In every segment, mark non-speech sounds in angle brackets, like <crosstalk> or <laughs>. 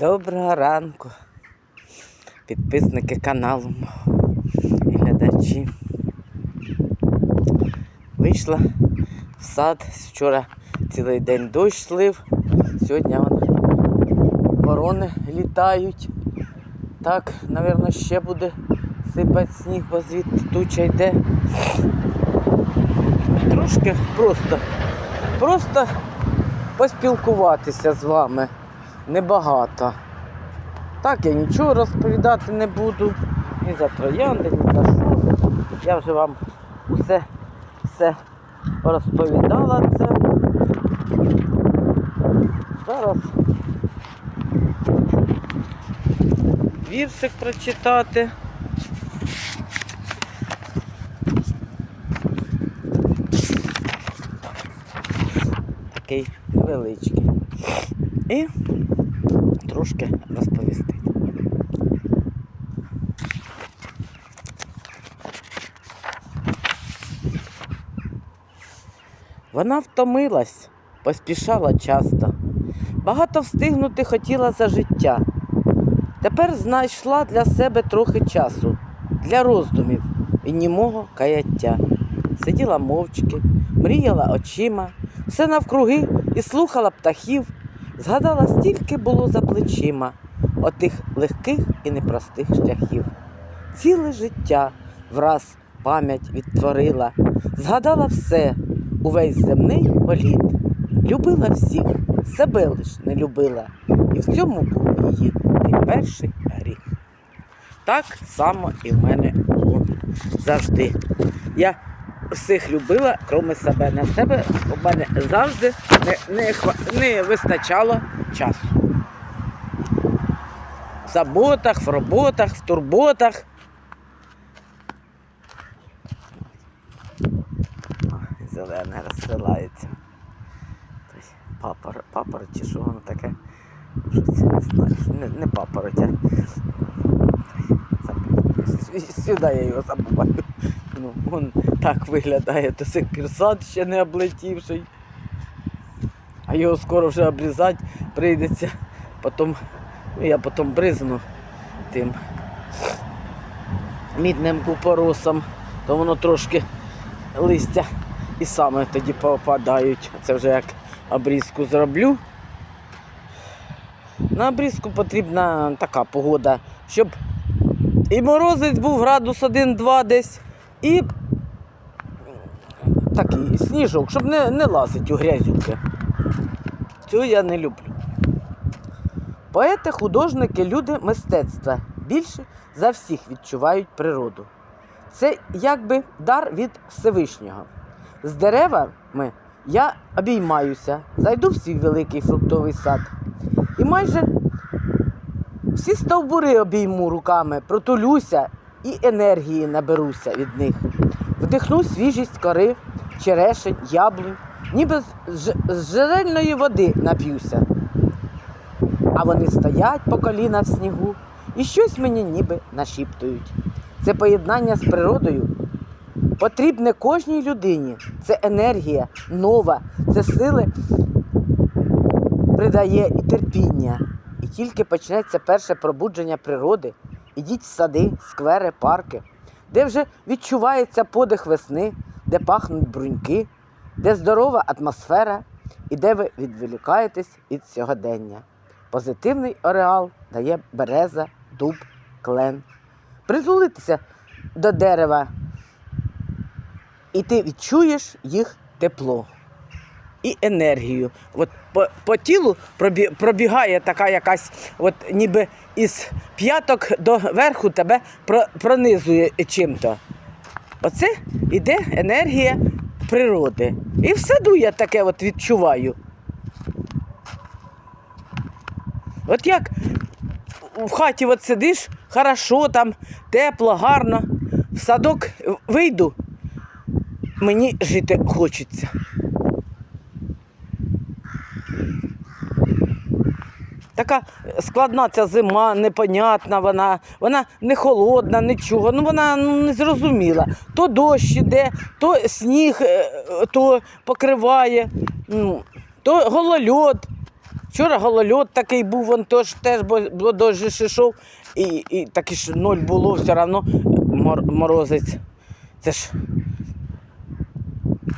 Доброго ранку, підписники каналу і глядачі. Вийшла в сад. Вчора цілий день дощ слив. Сьогодні вон, ворони літають. Так, мабуть, ще буде сипати сніг, бо звідти туча йде. Трошки просто, просто поспілкуватися з вами небагато. Так, я нічого розповідати не буду. Ні за троянди, ні за що. Я вже вам усе, все розповідала це. Зараз віршик прочитати. Такий невеличкий. І трошки розповісти. Вона втомилась, поспішала часто. Багато встигнути хотіла за життя. Тепер знайшла для себе трохи часу, для роздумів і німого каяття. Сиділа мовчки, мріяла очима, все навкруги і слухала птахів, згадала, стільки було за плечима отих легких і непростих шляхів. Ціле життя враз пам'ять відтворила, згадала все, увесь земний політ. Любила всіх, себе лиш не любила, і в цьому був її найперший гріх. Так само і в мене було завжди. Я всіх любила, крім себе. На себе у мене завжди не, не, не вистачало часу. В заботах, в роботах, в турботах. Зелене розсилається. Папор, папороті, що воно таке? Що це не знаю. Не, не папороть, Сюди я його забуваю. Ну, він так виглядає до сих пір сад ще не облетівший. А його скоро вже обрізати прийдеться. Потім, ну, я потім бризну тим мідним купоросом, то воно трошки листя і саме тоді попадають. Це вже як обрізку зроблю. На обрізку потрібна така погода, щоб і морозець був градус 1-2 десь, і такий сніжок, щоб не, не лазить у грязюки. Цього я не люблю. Поети, художники, люди мистецтва більше за всіх відчувають природу. Це якби дар від Всевишнього. З деревами я обіймаюся, зайду в свій великий фруктовий сад. І майже всі стовбури обійму руками, протулюся і енергії наберуся від них. Вдихну свіжість кори, черешень, яблунь, ніби з, ж- з джерельної води нап'юся. А вони стоять по коліна в снігу і щось мені ніби нашіптують. Це поєднання з природою потрібне кожній людині. Це енергія нова, це сили придає і терпіння. І тільки почнеться перше пробудження природи, ідіть в сади, сквери, парки, де вже відчувається подих весни, де пахнуть бруньки, де здорова атмосфера і де ви відволікаєтесь від сьогодення. Позитивний ореал дає береза, дуб, клен. Притулитися до дерева, і ти відчуєш їх тепло і енергію. От по, по тілу пробігає така якась, от ніби із п'яток до верху тебе пронизує чим-то. Оце іде енергія природи. І в саду я таке от відчуваю. От як в хаті от сидиш, хорошо, там тепло, гарно. В садок вийду, мені жити хочеться. Така складна ця зима, непонятна вона, вона не холодна, нічого. Ну вона ну, не зрозуміла. То дощ іде, то сніг, е, то покриває, ну, то голольот. Вчора голольот такий був, він теж, теж бо, дощ ішов, і, і таки ж ноль було, все одно мор, морозець. Це ж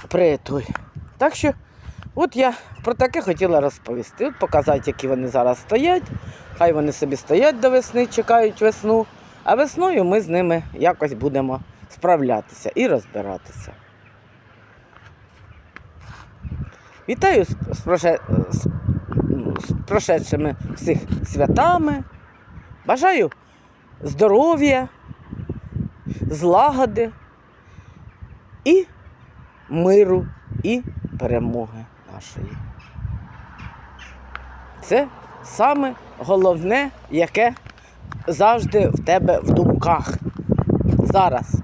при той. Так що, от я про таке хотіла розповісти. От показати, які вони зараз стоять. Хай вони собі стоять до весни, чекають весну. А весною ми з ними якось будемо справлятися і розбиратися. Вітаю з, проше- ну, з прошедшими всіх святами. Бажаю здоров'я, злагоди і миру і перемоги нашої. Це саме головне, яке завжди в тебе в думках. Зараз.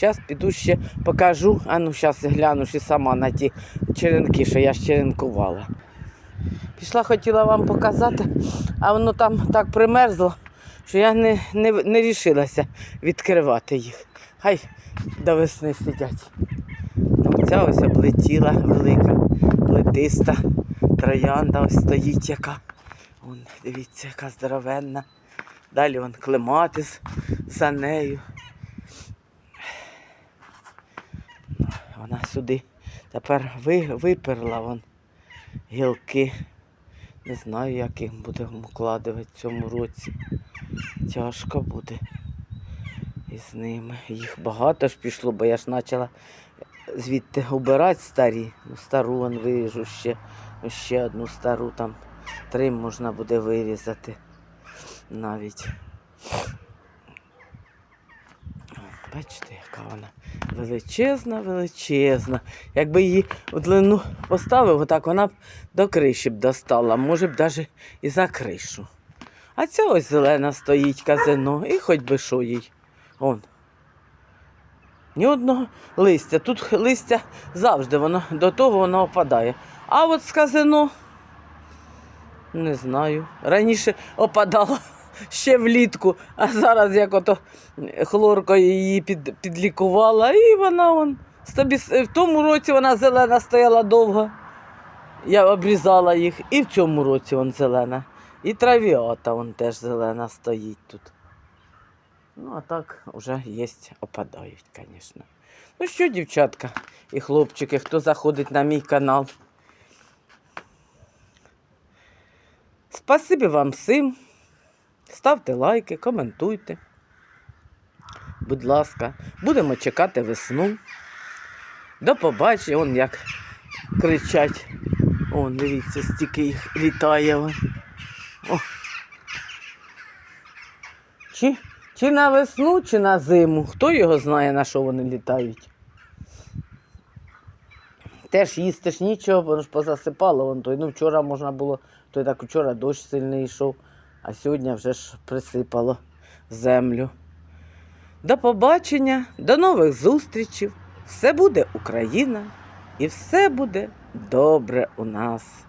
Зараз піду ще покажу. А ну зараз гляну ще сама на ті черенки, що я ж черенкувала. Пішла, хотіла вам показати, а воно там так примерзло, що я не, не, не рішилася відкривати їх. Хай до весни сидять. Ну, ця ось облетіла велика, плетиста троянда ось стоїть яка. Вон, дивіться, яка здоровенна. Далі вон клематис за нею. Вона сюди тепер ви, виперла вон гілки. Не знаю, як їх будемо укладувати в цьому році. Тяжко буде із ними. Їх багато ж пішло, бо я ж почала звідти обирати старі. Ну, стару вон виріжу ще, ну, ще одну стару там. Три можна буде вирізати навіть. Бачите, яка вона величезна, величезна. Якби її в длину поставив, отак вона б до криші б достала, може б навіть і за кришу. А ця ось зелена стоїть казино, і хоч би що їй. Он. Ні одного листя. Тут листя завжди воно до того воно опадає. А от з казино, не знаю. Раніше опадало <laughs> ще влітку, а зараз як ото хлоркою її під, підлікувала, і вона он, в тому році вона зелена стояла довго. Я обрізала їх, і в цьому році вон зелена. І травіата вон теж зелена стоїть тут. Ну, а так вже є, опадають, звісно. Ну що, дівчатка і хлопчики, хто заходить на мій канал. Спасибі вам всім. Ставте лайки, коментуйте. Будь ласка, будемо чекати весну. До побачення, он як кричать. О, дивіться, стільки їх літає. Чи, чи на весну, чи на зиму. Хто його знає, на що вони літають. Теж їсти ж нічого, воно ж позасипало вон той. Ну, вчора можна було, той так вчора дощ сильний йшов, а сьогодні вже ж присипало землю. До побачення, до нових зустрічей. Все буде Україна і все буде добре у нас.